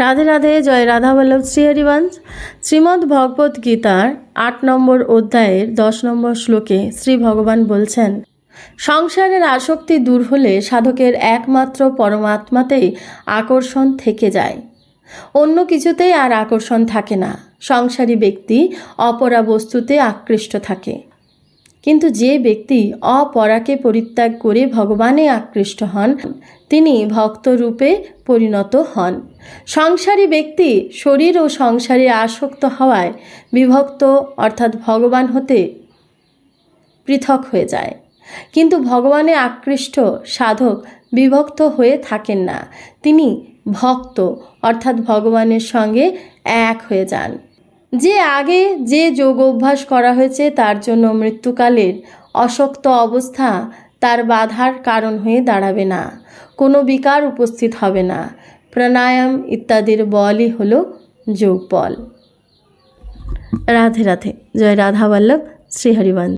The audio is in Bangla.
রাধে রাধে, জয় রাধা বল্লভ শ্রীহরিবংশ শ্রীমদ্ ভগবত গীতার আট নম্বর অধ্যায়ের দশ নম্বর শ্লোকে শ্রী ভগবান বলছেন, সংসারের আসক্তি দূর হলে সাধকের একমাত্র পরমাত্মাতেই আকর্ষণ থেকে যায়। অন্য কিছুতেই আর আকর্ষণ থাকে না। সংসারী ব্যক্তি অপরা বস্তুতে আকৃষ্ট থাকে। কিন্তু যে ব্যক্তি অপরাকে পরিত্যাগ করে ভগবানে আকৃষ্ট হন, তিনি ভক্তরূপে পরিণত হন। সংসারী ব্যক্তি শরীর ও সংসারে আসক্ত হওয়ায় বিভক্ত, অর্থাৎ ভগবান হতে পৃথক হয়ে যায়। কিন্তু ভগবানে আকৃষ্ট সাধক বিভক্ত হয়ে থাকেন না। তিনি ভক্ত, অর্থাৎ ভগবানের সঙ্গে এক হয়ে যান। যে আগে যে যোগ অভ্যাস করা হয়েছে তার জন্য মৃত্যুকালের অশক্ত অবস্থা তার বাধার কারণ হয়ে দাঁড়াবে না। কোনো বিকার উপস্থিত হবে না। প্রাণায়াম ইত্যাদির বলই হলো যোগ বল রাধে রাধে। জয় রাধা বল্লভ। শ্রীহরিবংশ